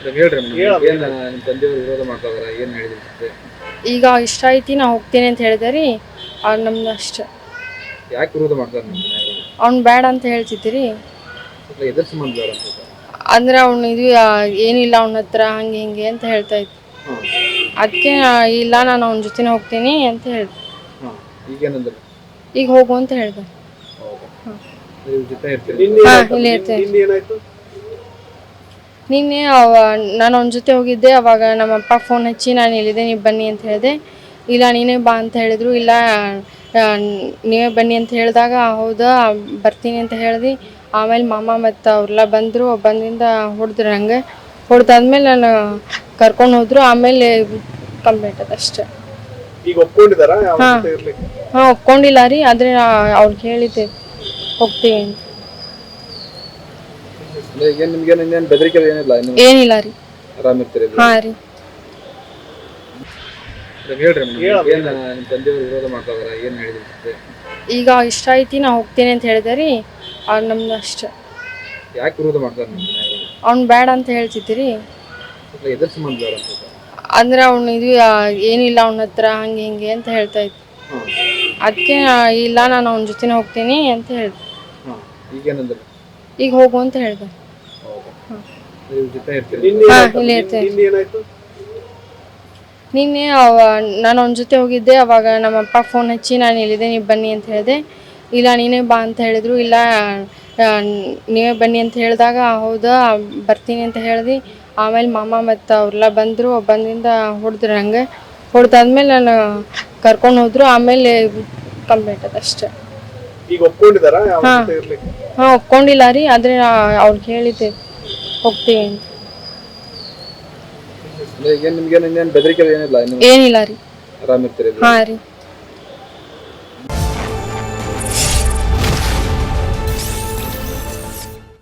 ಇವಾಗ ಹೇಳ್ರಿ ಮೇಡಮ್ ಏನು ನಿಮ್ಮ ತಂದೆಯವರು ವಿರೋಧ ಮಾಡ್ತಾ ಏನು ಹೇಳಿದ್ರಿ ಈಗ ಇಷ್ಟ ಐತಿ ನಾ ಹೋಗ್ತೀನಿ ಅಂತ ಹೇಳಿದೆ ರೀ. ಅವ್ರು ನಮ್ದು ಅಷ್ಟೇ. ಯಾಕೆ ವಿರೋಧ ಮಾಡ್ತಾರೆ ಅವ್ನು ಬೇಡ ಅಂತ ಹೇಳ್ತಿದ್ದೀರಿ. ಸ್ವಲ್ಪ ಎದ್ರ ಸಂಬಂಧ ಬೇಡ ಅಂತ ಅಂದ್ರೆ ಅವ್ನು ಇದು ಏನಿಲ್ಲ ಅವನ ಹತ್ರ ಹಂಗೆ ಹಿಂಗೆ ಅಂತ ಹೇಳ್ತಾ ಇತ್ತು ಅದಕ್ಕೆ ಇಲ್ಲ ನಾನು ಅವನ ಜೊತೆನೇ ಹೋಗ್ತೀನಿ ಅಂತ ಹೇಳ್ದೆ. ಈಗೇನಂದ್ರೆ? ಈಗ ಹೋಗು ಅಂತ ಹೇಳ್ದೆ. ಹಾ. ಇಲ್ಲೇ ಇರ್ತೇನೆ ಏನಾಯ್ತು? ನಿನ್ನೆ ಅವ ನಾನು ಅವನ ಜೊತೆ ಹೋಗಿದ್ದೆ ಅವಾಗ ನಮ್ಮ ಅಪ್ಪ ಫೋನ್ ಹಚ್ಚಿ ನಾನು ಹೇಳಿದೆ ನೀವು ಬನ್ನಿ ಅಂತ ಹೇಳಿದೆ. ಇಲ್ಲ ನೀನೇ ಬಾ ಅಂತ ಹೇಳಿದರು. ಇಲ್ಲ ನೀವೇ ಬನ್ನಿ ಅಂತ ಹೇಳಿದಾಗ ಹೌದಾ ಬರ್ತೀನಿ ಅಂತ ಹೇಳಿದೆ. ಆಮೇಲೆ ಮಾಮ ಮತ್ತು ಅವ್ರೆಲ್ಲ ಬಂದರು ಬಂದಿಂದ ಹೊಡೆದ್ರು ನಂಗೆ ಹೊಡೆದಾದ್ಮೇಲೆ ನಾನು ಕರ್ಕೊಂಡು ಹೋದರು. ಆಮೇಲೆ ಕಂಪ್ಲೀಟ್ ಅದು ಅಷ್ಟೇ. ಈಗ ಒಪ್ಕೊಂಡಿದಾರ ಇರ್ಲಿಕ್ಕೆ? ಹಾಂ ಒಪ್ಕೊಂಡಿಲ್ಲ ರೀ. ಆದರೆ ಅವ್ರಿಗೆ ಹೇಳಿದ್ದೆ ಹೋಗ್ತೀವಿ ಅಂತ. ಅಂದ್ರೆ ಈಗ ನಿಮ್ಗೆ ಇನ್ನೇನು ಬೆದರಿಕೆ ಏನಿಲ್ಲ ಇನ್ನು ಏನಿಲ್ಲ ರೀ. ಆರಾಮ್ ಇರ್ತೀರಿ ಹಾಂ ರೀ. ಇವಾಗ ಹೇಳ್ರಿ ಮೇಡಮ್ ಏನು ನಿಮ್ಮ ತಂದೆಯವರು ವಿರೋಧ ಮಾಡ್ತಾ ಇದಾರೆ ಏನು ಹೇಳಿದ್ರಿ ಈಗ ಇಷ್ಟ ಐತಿ ನಾ ಹೋಗ್ತೀನಿ ಅಂತ ಹೇಳಿದೆ ರೀ ಅವ್ರು ನಮ್ದು ಅಷ್ಟ. ಯಾಕೆ ವಿರೋಧ ಮಾಡ್ತಾರೆ ನಿಮ್ಮ ಮನೆಯವರು ಅವ್ನು ಬೇಡ ಅಂತ ಹೇಳ್ತಿದ್ದೀರಿ. ಸ್ವಲ್ಪ ಎದ್ರ ಸಂಬಂಧ ಬೇಡ ಅಂತ ಅಂದ್ರೆ ಅವ್ನು ಇದು ಆ, ಏನಿಲ್ಲ ಅವನ ಹತ್ರ ಹಂಗೆ ಹಿಂಗೆ ಅಂತ ಹೇಳ್ತಾ ಇತ್ತು ಅದಕ್ಕೆ ಇಲ್ಲ ನಾನು ಅವನ ಜೊತೆನೇ ಹೋಗ್ತೀನಿ ಅಂತ ಹೇಳ್ದೆ. ಹಾಂ ಈಗೇನಂದ್ರೆ? ಈಗ ಹೋಗು ಅಂತ ಹೇಳ್ದೆ. ಹೌದಾ ಇವ್ರ ಜೊತೆ ಇರ್ತೀರಿ ಹಾ ಇಲ್ಲೇ ಇರ್ತೇನೆ ನಿನ್ನೆ ಏನಾಯ್ತು? ನಿನ್ನೆ ಅವ ನಾನು ಅವನ ಜೊತೆ ಹೋಗಿದ್ದೆ ಅವಾಗ ನಮ್ಮಪ್ಪ ಫೋನ್ ಹಚ್ಚಿ ನಾನು ಇಲ್ಲಿದ್ದೆ ನೀವು ಬನ್ನಿ ಅಂತ ಹೇಳಿದೆ. ಇಲ್ಲ ನೀನೇ ಬಾ ಅಂತ ಹೇಳಿದ್ರು. ಇಲ್ಲ ಆ, ನೀವೇ ಬನ್ನಿ ಅಂತ ಹೇಳಿದಾಗ ಹೌದಾ ಬರ್ತೀನಿ ಅಂತ ಹೇಳಿದೆ. ಆಮೇಲೆ ಮಾಮ ಮತ್ತು ಅವ್ರೆಲ್ಲ ಬಂದರು. ಬಂದಿಂದ ಹೊಡೆದ್ರು ಹಂಗೆ. ಹೊಡೆದಾದ್ಮೇಲೆ ನಾನು ಕರ್ಕೊಂಡು ಹೋದ್ರು. ಆಮೇಲೆ ಕಂಪ್ಲೀಟ್ ಅದಷ್ಟೇ ಅಷ್ಟೇ. ಈಗ ಒಪ್ಕೊಂಡಿದಾರ ಇರ್ಲಿಕ್ಕೆ? ಹಾಂ ಒಪ್ಕೊಂಡಿಲ್ಲ ರೀ ಆದ್ರೆ ಅವ್ರು ಹೇಳಿದ್ದೆ ಹೋಗ್ತೀವಿ ಅಂತ. ಈಗ ನಿಮ್ಗೆ ಏನಿಲ್ಲ ಏನಿಲ್ಲ ರೀ. ಆರಾಮಿರ್ತೀರಿ ಹಾ ರೀ.